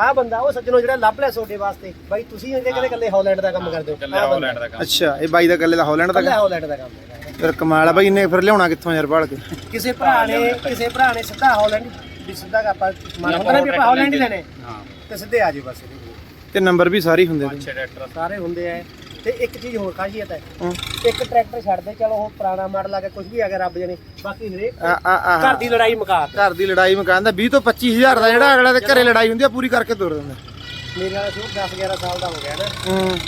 ਆਹ ਬੰਦਾ ਉਹ ਸੱਜਣੋ ਜਿਹੜਾ ਲੱਭ ਲਿਆ ਤੁਹਾਡੇ ਵਾਸਤੇ। ਬਾਈ ਤੁਸੀਂ ਇਹਦੇ ਕਦੇ ਕੱਲੇ ਹਾਲੈਂਡ ਦਾ ਕੰਮ ਕਰਦੇ ਹੋ? ਕੱਲੇ। ਹਾਲੈਂਡ ਦਾ ਕੰਮ। ਅੱਛਾ ਇਹ ਬਾਈ ਦਾ ਗੱਲੇ ਦਾ ਹਾਲੈਂਡ ਦਾ ਕੱਲੇ ਹਾਲੈਂਡ ਦਾ ਕੰਮ ਹੈ। ਫਿਰ ਕਮਾਲ ਆ ਬਾਈ ਇਹਨੇ ਫਿਰ ਲਿਆਉਣਾ ਕਿੱਥੋਂ ਯਾਰ ਭਾਲ ਕੇ? ਕਿਸੇ ਭਰਾ ਨੇ ਕਿਸੇ ਭਰਾ ਨੇ ਸਿੱਧਾ ਹਾਲੈਂਡ ਵੀ ਸਿੱਧਾ ਆਪਾਂ ਮੰਨ ਹੁੰਦਾ ਨਾ ਵੀ ਆਪਾਂ ਹਾਲੈਂਡ ਹੀ ਲੈਣੇ। ਹਾਂ। ਤੇ ਸਿੱਧੇ ਆ ਜੀ ਬਸ। ਇਹਦੇ ਕੋਲ। ਤੇ ਨੰਬਰ ਵੀ ਸਾਰੇ ਹੁੰਦੇ ਨੇ। ਅੱਛੇ ਟਰੈਕਟਰ ਸਾਰੇ ਹੁੰਦੇ ਆ। ਤੇ ਇੱਕ ਚੀਜ਼ ਹੋਰ ਖਾਸੀਅਤ ਹੈ ਹੂੰ। ਇੱਕ ਟਰੈਕਟਰ ਛੱਡ ਦੇ ਚਲੋ ਉਹ ਪੁਰਾਣਾ ਮਾਡਲ ਆ ਕੇ ਕੁਝ ਵੀ ਆ ਗਿਆ ਰੱਬ ਜਾਣੇ। ਬਾਕੀ ਹਰੇਕ ਆ ਆ ਆ ਘਰ ਦੀ ਲੜਾਈ ਮੁਕਾ ਦਿੱਤੀ। ਘਰ ਦੀ ਲੜਾਈ ਮਕਾਨ ਦਾ 20 ਤੋਂ 25000 ਦਾ ਜਿਹੜਾ ਅਗਲਾ ਦੇ ਘਰੇ ਲੜਾਈ ਹੁੰਦੀ ਆ ਪੂਰੀ ਕਰਕੇ ਤੁਰ ਦਿੰਦਾ। ਮੇਰੇ ਵਾਲਾ ਸ਼ੁਰੂ 10 11 ਸਾਲ ਦਾ ਹੋ ਗਿਆ ਨਾ। ਹੂੰ।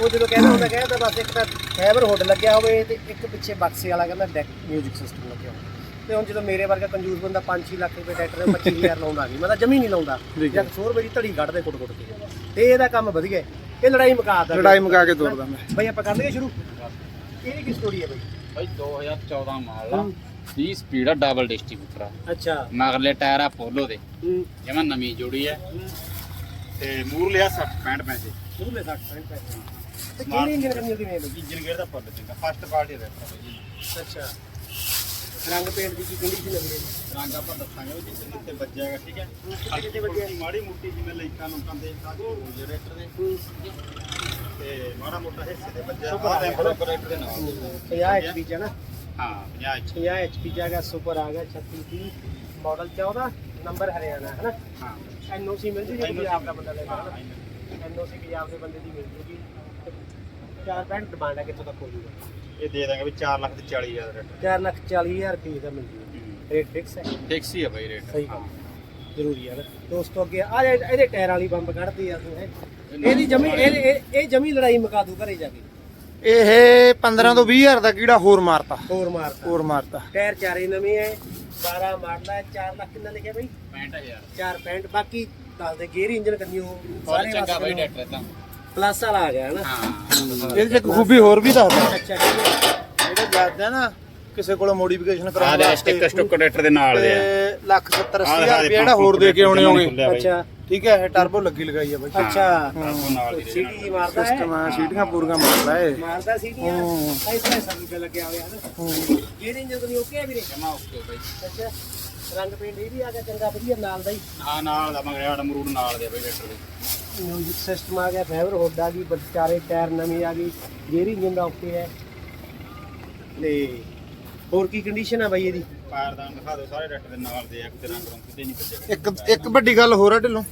ਉਹ ਜਦੋਂ ਕਹਿੰਦਾ ਹੁੰਦਾ ਕਹਿੰਦਾ ਬਸ ਇੱਕ ਤਾਂ ਫਾਈਬਰ ਹੁੱਡ ਲੱਗਿਆ ਹੋਵੇ ਤੇ ਇੱਕ ਪਿੱਛੇ ਬਕਸੇ ਵਾਲਾ ਕਹਿੰਦਾ ਡੈਕ 뮤직 ਸਿਸਟਮ ਲੱਗਿਆ ਹੋਵੇ। ਤੇ ਹੁਣ ਜਦੋਂ ਮੇਰੇ ਵਰਗਾ ਕੰਜੂਸ ਬੰਦਾ 5-6 ਲੱਖ ਰੁਪਏ ਟਰੈਕਟਰ 25000 ਲਾਉਂਦਾ ਨਹੀਂ ਮੈਂ ਤਾਂ ਜਮੀ ਨਹੀਂ ਲਾਉਂਦਾ। ਠੀਕ ਜਾਂ 100 ਰੁਪਏ ਦੀ ਧੜੀ ਕੱਢਦੇ ਕੁੱਟ ਕੁੱਟ ਕੇ। ਤੇ ਇਹਦਾ ਕੰਮ ਵਧੀਆ। ਹੈ। ਇਹ ਲੜਾਈ ਮੁਕਾਦਾ ਲੜਾਈ ਮੁਕਾ ਕੇ ਤੁਰਦਾ ਮੈਂ ਬਈ ਆਪਾਂ ਕਰ ਲਈਏ ਸ਼ੁਰੂ। ਇਹਦੀ ਕੀ ਸਟੋਰੀ ਹੈ ਬਈ? ਬਾਈ 2014 ਮਾਡਲ ਆ 30 ਸਪੀਡ ਆ ਡਬਲ ਡਿਸਟ੍ਰੀਬਿਊਟਰ ਆ। ਅੱਛਾ। ਮਗਰਲੇ ਟਾਇਰ ਆ ਪੋਲੋ ਦੇ। ਜਿਵੇਂ ਨਵੀਂ ਜੋੜੀ ਹੈ। ਤੇ ਮੂਰ ਲਿਆ 60 65 ਪੈਸੇ। ਸ਼ੁਰੂ ਲੈ 60 65 ਪੈਸੇ। ਤੇ ਕਿਹੜੀ ਇੰਜਨ ਕਰਨੀ ਉਹਦੀ ਬਈ? ਇੰਜਨ ਗੇਅਰ ਦਾ ਫੁੱਲ ਚੰਗਾ ਫਸਟ ਪਾਰਟੀ ਜੀ ਅੱਛਾ। ਰੰਗ ਪੇਂਟ ਦੀ ਕੀ ਕੰਡੀਸ਼ਨ ਹੈ ਵੀਰੇ? ਰੰਗ ਆਪਾਂ ਦੱਸਾਂਗੇ ਉਹ ਜਿੱਥੇ ਜਿੱਥੇ ਵੱਜਿਆਗਾ ਠੀਕ ਹੈ? ਕਿੱਥੇ ਕਿੱਥੇ ਵੱਜਿਆ? ਮਾੜੀ ਮੋਟੀ ਜਿਵੇਂ ਲਾਈਕਾਂ ਲੋਕਾਂ ਦੇ ਜਨਰੇਟਰ ਦੇ। ਤੇ ਮਾੜਾ ਮੋਟਾ ਹਿੱਸੇ ਦੇ ਵੱਜਿਆ। ਸੁਪਰ ਆ ਰੈਂਪ ਰੈਂਪ ਦੇ ਨਾਲ। 50 HP ਚ ਹੈ ਨਾ? ਹਾਂ 50 ਇੰਚ 50 HP ਚ ਗਿਆ ਸੁਪਰ ਆ ਗਿਆ 36 30 ਮਾਡਲ 14 ਨੰਬਰ ਹਰਿਆਣਾ ਹੈ ਨਾ? ਹਾਂ। ਐਨਓਸੀ ਮਿਲ ਜੂਗੀ ਪੰਜਾਬ ਦਾ ਬੰਦਾ ਲੈਣਾ ਹੈ ਐਨਓਸੀ ਪੰਜਾਬ ਦੇ ਬੰਦੇ ਦੀ ਮਿਲ ਜੂਗੀ। ਚਾਰ ਪੈਂਟ ਡਿਮਾਂਡ ਹੈ ਕਿੱਥੋਂ ਤੱਕ ਹੋ ਜੂਗਾ? ਇਹ ਦੇ ਦਾਂਗੇ ਵੀ 4 ਲੱਖ ਤੇ 40 ਹਜ਼ਾਰ ਰੇਟ। 4 ਲੱਖ 40 ਹਜ਼ਾਰ ਰੁਪਏ ਦਾ ਮਿਲ ਜੂਗਾ। ਰੇਟ ਫਿਕਸ ਹੈ। ਫਿਕਸ ਹੀ ਆ ਬਾਈ ਰੇਟ। ਸਹੀ। ਗੱਲ ਜ਼ਰੂਰੀ ਹੈ ਨਾ। ਦੋਸਤੋ ਅੱਗੇ ਆ ਜਾ ਇਹਦੇ ਟਾਇਰ ਵਾਲੀ ਬੰਬ ਕੱਢਦੀ ਆ ਤੂੰ ਹੈਂ। ਇਹਦੀ ਜਮੀ ਇਹ ਜਮੀ ਲੜਾਈ ਮੁਕਾ ਦੂ ਘਰੇ ਜਾ ਕੇ। ਇਹ 15 ਤੋਂ 20000 ਦਾ ਕੀੜਾ ਹੋਰ ਮਾਰਤਾ। ਹੋਰ ਮਾਰਤਾ। ਹੋਰ ਮਾਰਤਾ। ਟਾਇਰ ਚਾਰੇ ਨਵੇਂ ਹੈ 12 ਮਾਡਲ ਹੈ 4 ਲੱਖ ਕਿੰਨਾ ਲਿਖਿਆ ਬਈ? 65000 4 ਪੈਂਟ ਬਾਕੀ ਦੱਸ ਦੇ ਗੇਅਰ ਇੰਜਨ ਕਰਨੀ ਉਹ ਬਹੁਤ ਚੰਗਾ ਬਾਈ ਟਰੈਕਟਰ ਤਾਂ। ਪਲੱਸ ਵਾਲਾ ਆ ਗਿਆ ਹੈ ਨਾ। ਹਾਂ। ਇਹਦੇ ਚ ਇੱਕ ਖੂਬੀ ਹੋਰ ਵੀ ਦੱਸਦਾ ਅੱਛਾ ਠੀਕ ਹੈ ਜਿਹੜੇ ਜਾਂਦੇ ਆ ਨਾ ਕਿਸੇ ਕੋਲੋਂ ਮੋਡੀਫਿਕੇਸ਼ਨ ਆ ਕਰਾਉਣ ਦੇ ਵਾਸਤੇ ਸਟਿੱਕ ਸਟੁੱਕ ਟਰੈਕਟਰ ਦੇ ਨਾਲ ਦੇ ਆ ਤੇ ਲੱਖ 70 ਆਹ 80000 ਰੁਪਏ ਜਿਹੜਾ ਹੋਰ ਦੇ ਕੇ ਆਉਣੇ ਹੋਗੇ ਅੱਛਾ। ਠੀਕ ਹੈ ਇਹ ਟਰਬੋ ਲੱਗੀ ਲਗਾਈ ਆ ਬਾਈ। ਅੱਛਾ। ਨਾਲ ਦੀ ਦੇ। ਸੀਟੀ ਮਾਰਦਾ ਹੈ? ਸਿਸਟਮ ਆ ਸੀਟੀਆਂ ਪੂਰੀਆਂ ਮਾਰਦਾ ਏ ਮਾਰਦਾ ਸੀਟੀਆਂ? ਹੂੰ। ਐਸਾ ਐਸਾ ਰੁਪਏ ਲੱਗਿਆ ਹੋਇਆ ਹੈ। ਨਾ ਗੇਅਰ ਇੰਜਨ ਕਰਨੀ ਓਕੇ ਹੈ ਵੀਰੇ? ਜਮਾ ਓਕੇ ਬਾਈ। ਅੱਛਾ। ਰੰਗ ਪੇਂਟ ਇਹ ਵੀ ਆ ਗਿਆ ਚੰਗਾ ਵਧੀਆ ਨਾਲ ਦਾ ਹੀ। ਹਾਂ ਨਾਲ ਦਾ ਮਗਰ ਮਰੂਡ ਨਾਲ ਦੇ ਬਾਈ ਟਰੈਕਟਰ ਦੇ। ਸਿਸਟਮ ਆ ਗਿਆ ਫਾਈਬਰ ਹੁੱਡ ਆ ਗਈ ਚਾਰੇ ਟਾਇਰ ਨਵੇਂ ਆ ਗਈ ਗੇਅਰ ਇੰਜਨ ਦਾ ਓਕੇ ਹੈ। ਤੇ ਹੋਰ ਕੀ ਕੰਡੀਸ਼ਨ ਆ ਬਾਈ ਇਹਦੀ? ਪਾਇਰਦਾਨ ਦਿਖਾ ਦਿਓ ਸਾਰੇ ਟਰੈਕਟਰ ਦੇ ਨਾਲ ਦੇ ਆ ਕਿਤੇ ਰੰਗ ਰੰਗ ਕਿਤੇ ਨਹੀਂ ਭੱਜਿਆ। ਇੱਕ ਇੱਕ ਵੱਡੀ ਗੱਲ ਹੋਰ ਆ ਢਿੱਲੋਂ।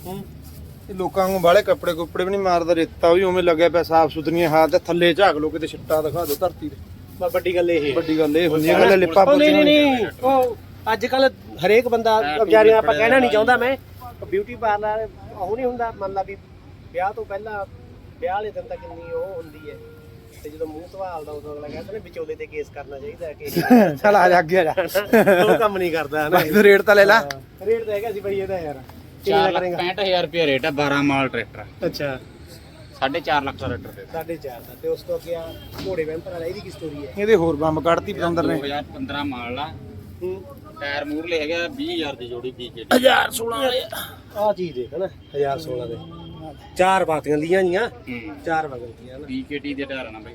ਇਹ ਲੋਕਾਂ ਨੂੰ ਬਾਲੇ ਕੱਪੜੇ ਕੁੱਪੜੇ ਵੀ ਨਹੀਂ ਮਾਰਦਾ ਰੇਤਾ ਵੀ ਉਵੇਂ ਲੱਗਿਆ ਪਿਆ ਸਾਫ਼ ਸੁਥਰੀਆਂ ਹਾਲ ਤੇ ਥੱਲੇ ਝਾਕ ਲੋ ਕਿਤੇ ਛਿੱਟਾ ਦਿਖਾ ਦਿਓ ਧਰਤੀ ਤੇ। ਬਸ ਵੱਡੀ ਗੱਲ ਇਹ ਹੈ। ਵੱਡੀ ਗੱਲ ਇਹ ਹੁੰਦੀ ਹੈ ਗੱਲ ਲਿਪਾ ਉਹ ਨਹੀਂ ਨਹੀਂ ਨਹੀਂ ਉਹ ਅੱਜ ਕੱਲ ਹਰੇਕ ਬੰਦਾ ਵਿਚਾਰੇ ਆਪਾਂ ਕਹਿਣਾ ਨਹੀਂ ਚਾਹੁੰਦਾ ਮੈਂ ਬਿਊਟੀ ਪਾਰਲਰ ਉਹ ਨਹੀਂ ਹੁੰਦਾ ਮੰਨ ਲਾ ਵੀ ਵਿਆਹ ਤੋਂ ਪਹਿਲਾਂ ਵਿਆਹ ਵਾਲੇ ਦਿਨ ਤੱਕ ਕਿੰਨੀ ਉਹ ਹੁੰਦੀ ਹੈ। ਤੇ ਜਦੋਂ ਮੂੰਹ ਧਵਾਲਦਾ ਉਦੋਂ ਅਗਲਾ ਕਹਿੰਦਾ ਨਾ ਵਿਚੋਲੇ ਤੇ ਕੇਸ ਕਰਨਾ ਚਾਹੀਦਾ ਕਿ ਚੱਲ ਆ ਜਾ ਅੱਗੇ ਆ ਜਾ। ਉਹ ਕੰਮ ਨਹੀਂ ਕਰਦਾ ਹੈ ਨਾ ਬਾਈ ਤੂੰ ਰੇਟ ਤਾਂ ਲੈ ਲੈ। ਰੇਟ ਤਾਂ ਹੈਗਾ ਸੀ ਬਈ ਇਹਦਾ ਯਾਰ। ਕਿੰਨਾ 4 ਲੱਖ ਕਰੇਗਾ? 65000 ਰੁਪਏ ਰੇਟ ਆ 12 ਮਾਲ ਟਰੈਕਟਰ ਅੱਛਾ। 4.5 ਲੱਖ ਦਾ ਟਰੈਕਟਰ ਦੇ ਸਾਢੇ ਚਾਰ ਦਾ। ਤੇ ਉਸ ਤੋਂ ਅੱਗੇ ਆ ਘੋੜੇ ਵੈਂਪਰ ਵਾਲਾ ਇਹਦੀ ਕੀ ਸਟੋਰੀ ਹੈ? ਇਹਦੇ ਹੋਰ ਬੰਬ ਕੱਢਤੀ ਪਤੰਦਰ ਨੇ। 2015 ਮਾਡਲ ਆ। ਟਾਇਰ ਮੂਰਲੇ ਹੈਗਾ 20000 ਦੀ ਜੋੜੀ BKT 1016 ਵਾਲੇ। ਆ ਚੀਜ਼ ਦੇਖ ਨਾ 1016 ਦੇ। ਚਾਰ ਬਾਤੀਆਂ ਲੀਆਂ ਜੀਆਂ ਚਾਰ ਵਗਲ ਦੀਆਂ ਨਾ। BKT ਦੇ ਟਾਇਰ ਨਾ ਬਾਈ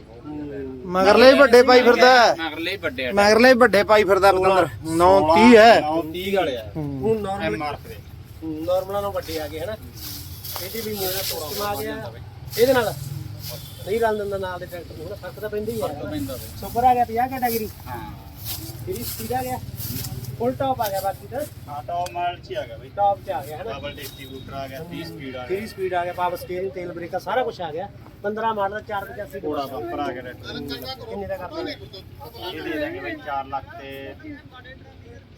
ਮਗਰਲੇ ਹੀ ਵੱਡੇ ਪਾਈ ਫਿਰਦਾ। ਮਗਰਲੇ ਹੀ ਵੱਡੇ ਮਗਰਲੇ ਹੀ ਵੱਡੇ ਪਾਈ ਫਿਰਦਾ ਪਤੰਦਰ। 930 ਹੈ। 930 ਵਾਲੇ ਆ। ਹੂੰ। ਹੁਣ ਨਾਰਮਲ ਨਾਰਮਲਾਂ ਨੂੰ ਵੱਡੇ ਆ ਗਏ ਹਨਾ। ਇਹਦੇ ਵੀ ਮੇਰਾ ਸਿਸਟਮ ਆ ਗਿਆ। ਇਹਦੇ ਨਾਲ ਨਹੀਂ ਰਲ ਦਿੰਦਾ ਨਾਲ ਦੇ ਟਰੈਕਟਰ ਨੂੰ ਫ਼ਰਕ ਤਾਂ ਪੈਂਦਾ ਹੀ ਆ ਪੈਂਦਾ ਤੇ ਸੁਪਰ ਆ ਗਿਆ 50 ਕੈਟਾਗਰੀ ਹਾਂ। ਇਹਦੀ ਸਪੀਡ ਆ ਗਿਆ। ਫੁੱਲ ਟਾਪ ਆ ਗਿਆ ਬਾਕੀ ਤਾਂ। ਹਾਂ ਟੌਪ ਮਾਡਲ ਚ ਹੀ ਆ ਗਿਆ ਬਾਈ। ਟਾਪ ਚ ਆ ਗਿਆ ਹਨਾ ਡਬਲ ਡਿਸਟ੍ਰੀਬਿਊਟਰ ਆ ਗਿਆ 30 ਸਪੀਡ ਆ ਗਿਆ। ਤੇਰੀ ਸਪੀਡ ਆ ਗਿਆ ਪਾਵਰ ਸਟੀਅਰਿੰਗ ਤੇਲ ਬ੍ਰੇਕਾਂ ਸਾਰਾ ਕੁਝ ਆ ਗਿਆ। 15 ਮਾਡਲ ਦਾ 485 ਥੋੜਾ ਬੰਪਰ ਆ ਗਿਆ ਕਿੰਨੇ ਦਾ ਕਰਦੇ ਇਹ ਦੇ ਦਾਂਗੇ ਬਾਈ 4 ਲੱਖ ਤੇ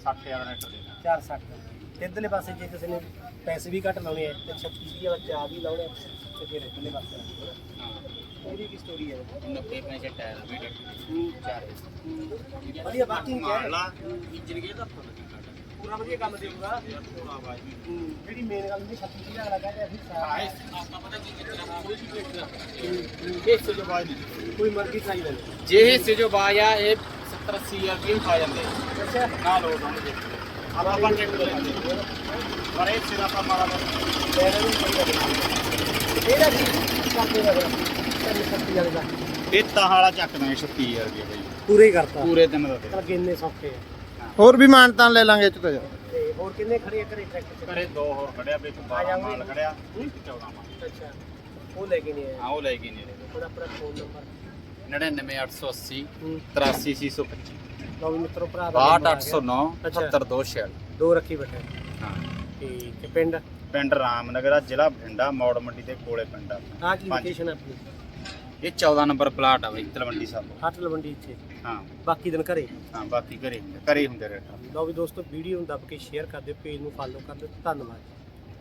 60000 ਦਾ ਟਰੈਕਟਰ ਦੇ 460 ਤੇ ਇਧਰਲੇ ਪਾਸੇ ਜੇ ਕਿਸੇ ਨੇ ਪੈਸੇ ਵੀ ਘੱਟ ਲਾਉਣੇ ਆ ਤੇ 36 ਵਾਲਾ ਚਾਹ ਵੀ ਲਾਉਣੇ ਆ, ਤੇ ਫਿਰ ਇਧਰਲੇ ਪਾਸੇ ਹਾਂ। ਇਹਦੀ ਕੀ ਸਟੋਰੀ ਹੈ 90 ਪੈਸੇ ਟਾਇਰ ਵੀ ਚਾਰੇ ਵਧੀਆ ਬਾਕੀ ਹੈ ਮਾਡਲ ਆ ਇੰਜਨ ਗੇਅਰ ਦਾ ਪੂਰਾ ਵਧੀਆ ਕੰਮ ਦੇਊਗਾ। ਜਿਹੜੀ ਮੇਨ ਗੱਲ ਹੁੰਦੀ 36 ਵਾਲਾ ਕਹਿੰਦੇ ਅਸੀਂ ਹਾਂ ਸਾਰਾ ਆਪਾਂ ਪਤਾ ਕੀ ਕੀਤਾ? ਕੋਈ ਮਰਜ਼ੀ ਚਾਹੀ ਲੈ ਜੇ ਹਿੱਸੇ ਜੋ ਬਾਜ ਆ ਇਹ 70 80 ਹਜ਼ਾਰ ਰੁਪਏ ਖਾ ਜਾਂਦੇ। ਅੱਛਾ। ਨਾ ਲੋਡ ਹੋਣਗੇ ਮੋਟਾ ਲੈਣਾ ਵੀ ਸਹੀ ਗੱਲ ਇਹਦਾ ਕੀ ਕਰਦੇ ਦਾ ਫਿਰ 36 ਵਾਲੇ ਦਾ ਇਹ ਤਾਂ ਹਾਲਾ ਚੱਕ ਦਾਂਗੇ 36000 ਰੁਪਏ ਬਾਈ। ਪੂਰੇ ਹੀ ਕਰਤਾ। ਪੂਰੇ ਦਿਨ ਦਾ ਤੇ ਚਲ ਕਿੰਨੇ ਸੌਖੇ ਆ। ਹੋਰ ਵੀ ਮਾਨਤਾਨ ਲੈ ਲਾਂਗੇ ਇਹ ਚ ਤਾਂ ਯਾਰ ਤੇ ਹੋਰ ਕਿੰਨੇ ਖੜੇ ਆ ਘਰੇ ਟਰੈਕਟਰ ਘਰੇ ਦੋ ਹੋਰ ਖੜਿਆ ਵੀ ਇੱਕ ਆ 12 ਜਾਵਾਂਗੇ। ਮਾਲ ਖੜਿਆ ਇੱਕ 14 ਮਾਲ। ਚ ਅੱਛਾ ਉਹ ਲੈ ਕੇ ਨਹੀਂ ਆਇਆ ਉਹ ਲੈ ਕੇ ਨਹੀਂ ਹੁਣ ਆਪਣਾ ਫੋਨ ਨੰਬਰ 99880 ਹੂੰ 83625 ਲਓ ਵੀ ਮਿੱਤਰੋ ਭਰਾ ਦਾ number ਆ ਗਿਆ। 62809 ਅੱਛਾ। 77246 ਦੋ ਰੱਖੀ ਬੈਠੇ। ਹਾਂ। ਠੀਕ ਤੇ ਪਿੰਡ? ਪਿੰਡ ਰਾਮਨਗਰ ਆ ਜ਼ਿਲ੍ਹਾ ਬਠਿੰਡਾ ਮੌੜ ਮੰਡੀ ਦੇ ਕੋਲੇ ਪਿੰਡ ਆ। ਆ ਕੀ ਪੰਜ। ਲੋਕੇਸ਼ਨ ਆਪਣੀ? ਇਹ 14 ਨੰਬਰ ਪਲਾਟ ਆ ਬਈ ਤਲਵੰਡੀ ਸਾਹਿਬ ਹੱਟ ਲਵੰਡੀ ਇੱਥੇ। ਹਾਂ। ਬਾਕੀ ਦਿਨ ਘਰੇ? ਹਾਂ ਬਾਕੀ ਘਰੇ ਹੁੰਦੇ ਘਰੇ ਹੀ ਹੁੰਦੇ ਰੇਟ ਲਓ ਵੀ ਦੋਸਤੋ ਵੀਡੀਓ ਨੂੰ ਦੱਬ ਕੇ ਸ਼ੇਅਰ ਕਰ ਦਿਓ ਪੇਜ ਨੂੰ ਫਾਲੋ ਕਰ ਦਿਓ। ਧੰਨਵਾਦ।